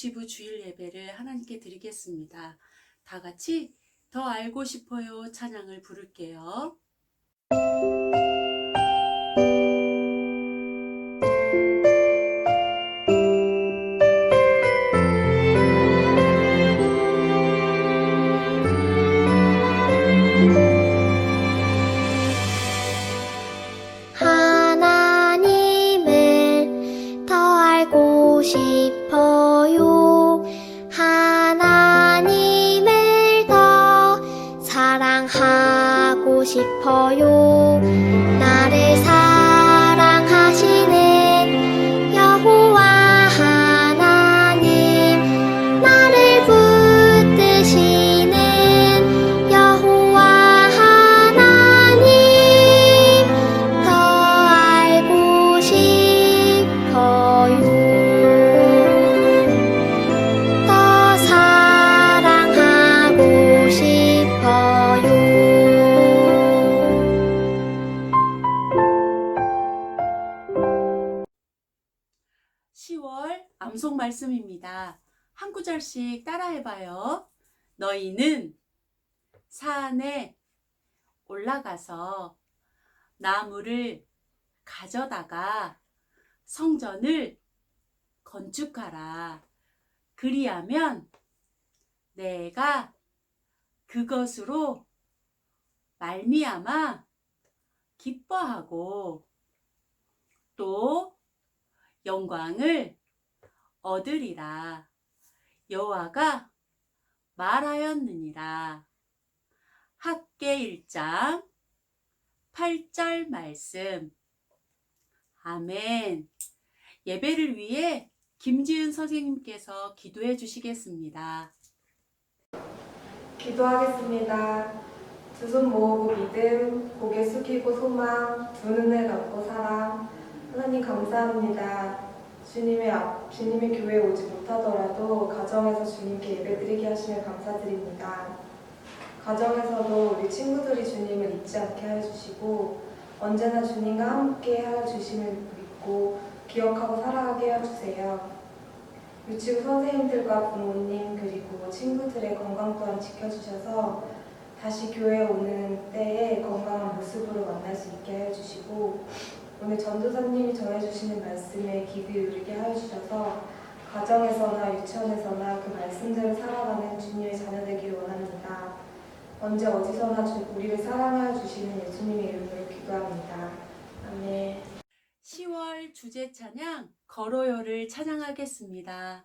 유치부 주일 예배를 하나님께 드리겠습니다. 다 같이 더 알고 싶어요 찬양을 부를게요. 10월 암송 말씀입니다. 한 구절씩 따라해봐요. 너희는 산에 올라가서 나무를 가져다가 성전을 건축하라. 그리하면 내가 그것으로 말미암아 기뻐하고 또 영광을 얻으리라. 여호와가 말하였느니라. 학계 1장 8절 말씀. 아멘. 예배를 위해 김지은 선생님께서 기도해 주시겠습니다. 기도하겠습니다. 두 손 모으고 믿음, 고개 숙이고 소망, 두 눈을 감고 사랑. 하나님 감사합니다. 주님의 앞, 주님의 교회에 오지 못하더라도 가정에서 주님께 예배드리게 하시며 감사드립니다. 가정에서도 우리 친구들이 주님을 잊지 않게 하여 주시고 언제나 주님과 함께 하여 주심을 믿고 기억하고 살아가게 하여 주세요. 유치부 선생님들과 부모님 그리고 친구들의 건강 또한 지켜주셔서 다시 교회에 오는 때에 건강한 모습으로 만날 수 있게 하여 주시고 오늘 전도사님이 전해주시는 말씀에 귀 기울이게 하여 주셔서 가정에서나 유치원에서나 그 말씀대로 살아가는 주님의 자녀 되기를 원합니다. 언제 어디서나 주- 우리를 사랑하여 주시는 예수님의 이름으로 기도합니다. 아멘. 10월 주제 찬양 걸어요를 찬양하겠습니다.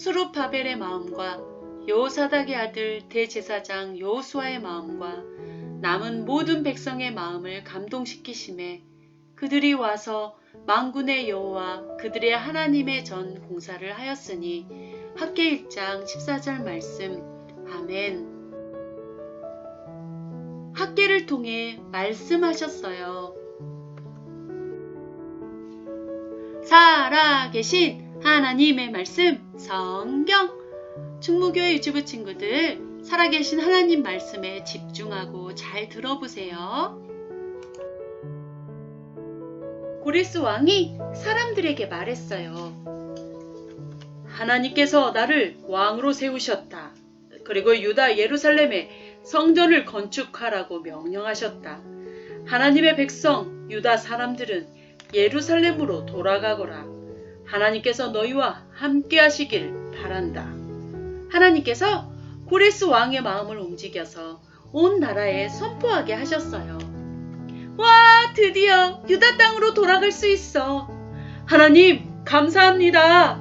수룹바벨의 마음과 여호사닥의 아들 대제사장 여호수아의 마음과 남은 모든 백성의 마음을 감동시키심에 그들이 와서 만군의 여호와 그들의 하나님의 전 공사를 하였으니 학계 1장 14절 말씀. 아멘. 학계를 통해 말씀하셨어요. 살아계신 하나님의 말씀, 성경. 충무교회 유튜브 친구들, 살아계신 하나님 말씀에 집중하고 잘 들어보세요. 고리스 왕이 사람들에게 말했어요. 하나님께서 나를 왕으로 세우셨다. 그리고 유다 예루살렘에 성전을 건축하라고 명령하셨다. 하나님의 백성 유다 사람들은 예루살렘으로 돌아가거라. 하나님께서 너희와 함께 하시길 바란다. 하나님께서 고레스 왕의 마음을 움직여서 온 나라에 선포하게 하셨어요. 와, 드디어 유다 땅으로 돌아갈 수 있어. 하나님, 감사합니다.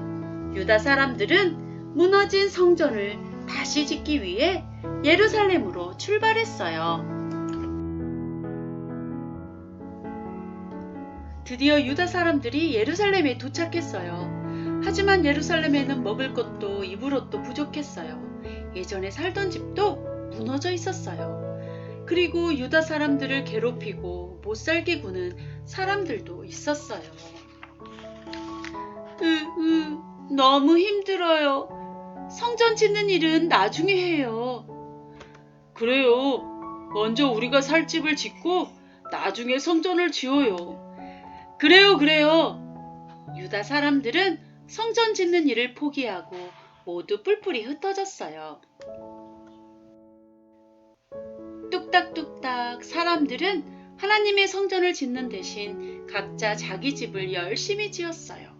유다 사람들은 무너진 성전을 다시 짓기 위해 예루살렘으로 출발했어요. 드디어 유다 사람들이 예루살렘에 도착했어요. 하지만 예루살렘에는 먹을 것도 입을 옷도 부족했어요. 예전에 살던 집도 무너져 있었어요. 그리고 유다 사람들을 괴롭히고 못 살게 구는 사람들도 있었어요. 으, 으, 너무 힘들어요. 성전 짓는 일은 나중에 해요. 그래요. 먼저 우리가 살 집을 짓고 나중에 성전을 지어요. 그래요, 그래요. 유다 사람들은 성전 짓는 일을 포기하고 모두 뿔뿔이 흩어졌어요. 뚝딱뚝딱 사람들은 하나님의 성전을 짓는 대신 각자 자기 집을 열심히 지었어요.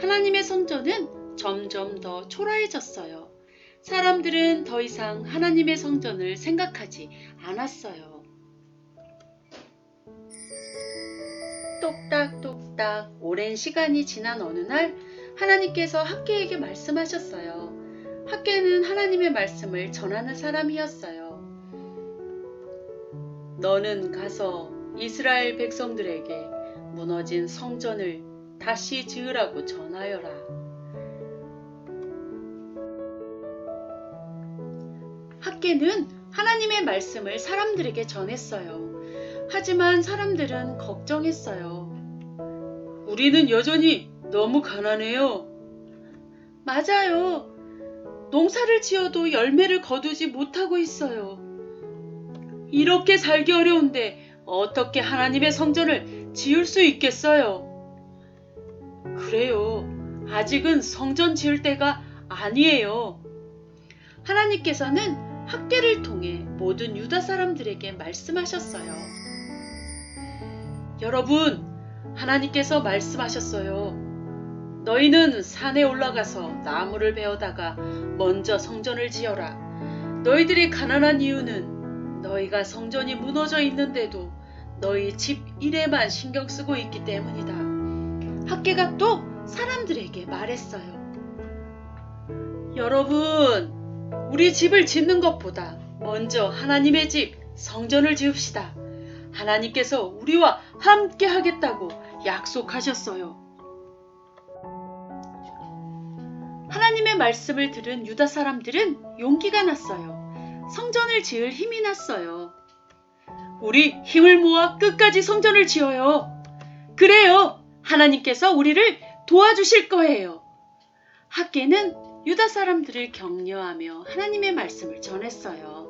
하나님의 성전은 점점 더 초라해졌어요. 사람들은 더 이상 하나님의 성전을 생각하지 않았어요. 똑딱똑딱 오랜 시간이 지난 어느 날 하나님께서 학계에게 말씀하셨어요. 학계는 하나님의 말씀을 전하는 사람이었어요. 너는 가서 이스라엘 백성들에게 무너진 성전을 다시 지으라고 전하여라. 학계는 하나님의 말씀을 사람들에게 전했어요. 하지만 사람들은 걱정했어요. 우리는 여전히 너무 가난해요. 맞아요. 농사를 지어도 열매를 거두지 못하고 있어요. 이렇게 살기 어려운데 어떻게 하나님의 성전을 지을 수 있겠어요? 그래요. 아직은 성전 지을 때가 아니에요. 하나님께서는 학계를 통해 모든 유다 사람들에게 말씀하셨어요. 여러분, 하나님께서 말씀하셨어요. 너희는 산에 올라가서 나무를 베어다가 먼저 성전을 지어라. 너희들이 가난한 이유는 너희가 성전이 무너져 있는데도 너희 집 일에만 신경 쓰고 있기 때문이다. 학계가 또 사람들에게 말했어요. 여러분, 우리 집을 짓는 것보다 먼저 하나님의 집, 성전을 지읍시다. 하나님께서 우리와 함께 하겠다고 약속하셨어요. 하나님의 말씀을 들은 유다 사람들은 용기가 났어요. 성전을 지을 힘이 났어요. 우리 힘을 모아 끝까지 성전을 지어요. 그래요. 하나님께서 우리를 도와주실 거예요. 학계는 유다 사람들을 격려하며 하나님의 말씀을 전했어요.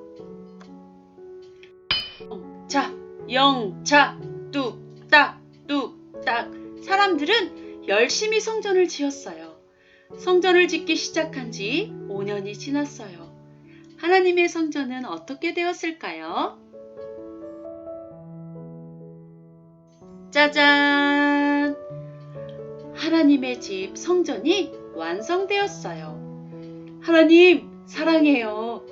자, 영차, 뚝딱, 뚝딱. 사람들은 열심히 성전을 지었어요. 성전을 짓기 시작한 지 5년이 지났어요. 하나님의 성전은 어떻게 되었을까요? 짜잔! 하나님의 집 성전이 완성되었어요. 하나님, 사랑해요.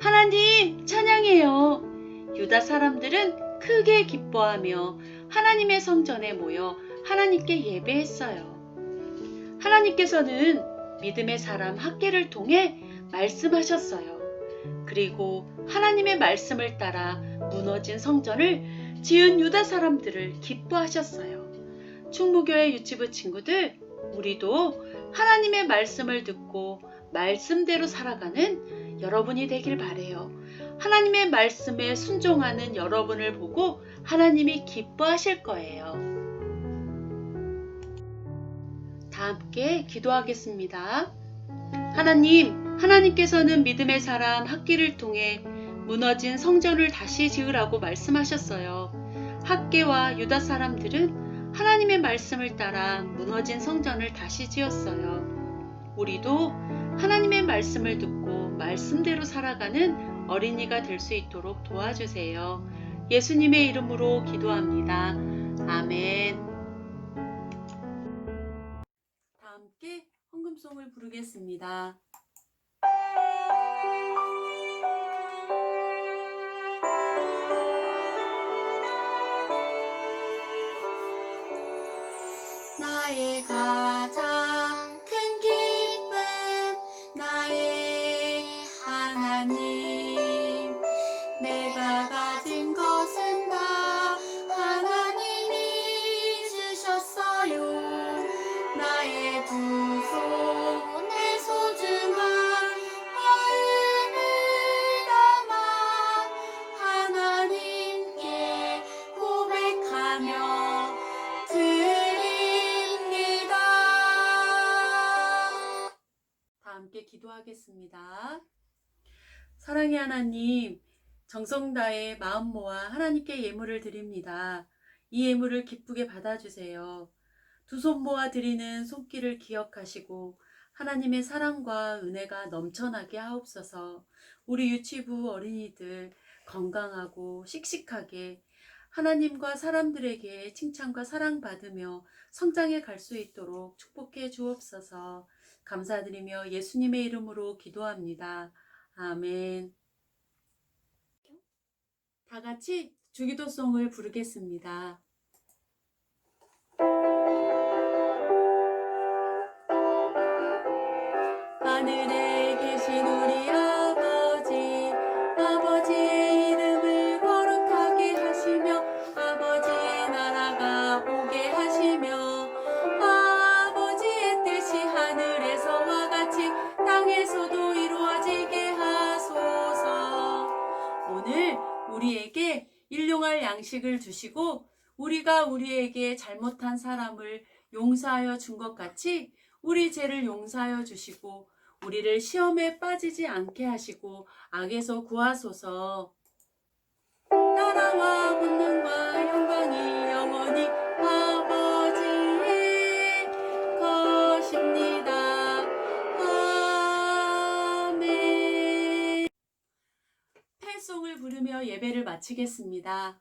하나님, 찬양해요. 유다 사람들은 크게 기뻐하며 하나님의 성전에 모여 하나님께 예배했어요. 하나님께서는 믿음의 사람 학계를 통해 말씀하셨어요. 그리고 하나님의 말씀을 따라 무너진 성전을 지은 유다 사람들을 기뻐하셨어요. 충무교회 유치부 친구들, 우리도 하나님의 말씀을 듣고 말씀대로 살아가는 여러분이 되길 바래요. 하나님의 말씀에 순종하는 여러분을 보고 하나님이 기뻐하실 거예요. 다 함께 기도하겠습니다. 하나님, 하나님께서는 믿음의 사람 학기를 통해 무너진 성전을 다시 지으라고 말씀하셨어요. 학계와 유다 사람들은 하나님의 말씀을 따라 무너진 성전을 다시 지었어요. 우리도 하나님의 말씀을 듣고 말씀대로 살아가는 어린이가 될 수 있도록 도와주세요. 예수님의 이름으로 기도합니다. 아멘. 다 함께 헌금송을 부르겠습니다. 나의 가 기도하겠습니다. 사랑의 하나님, 정성 다해 마음 모아 하나님께 예물을 드립니다. 이 예물을 기쁘게 받아주세요. 두 손 모아 드리는 손길을 기억하시고 하나님의 사랑과 은혜가 넘쳐나게 하옵소서. 우리 유치부 어린이들 건강하고 씩씩하게 하나님과 사람들에게 칭찬과 사랑받으며 성장해 갈 수 있도록 축복해 주옵소서. 감사드리며 예수님의 이름으로 기도합니다. 아멘. 다 같이 주기도송을 부르겠습니다. 하늘에 일용할 양식을 주시고, 우리가 우리에게 잘못한 사람을 용서하여 준 것 같이 우리 죄를 용서하여 주시고 우리를 시험에 빠지지 않게 하시고 악에서 구하소서. 나라와 권능과 팬송을 부르며 예배를 마치겠습니다.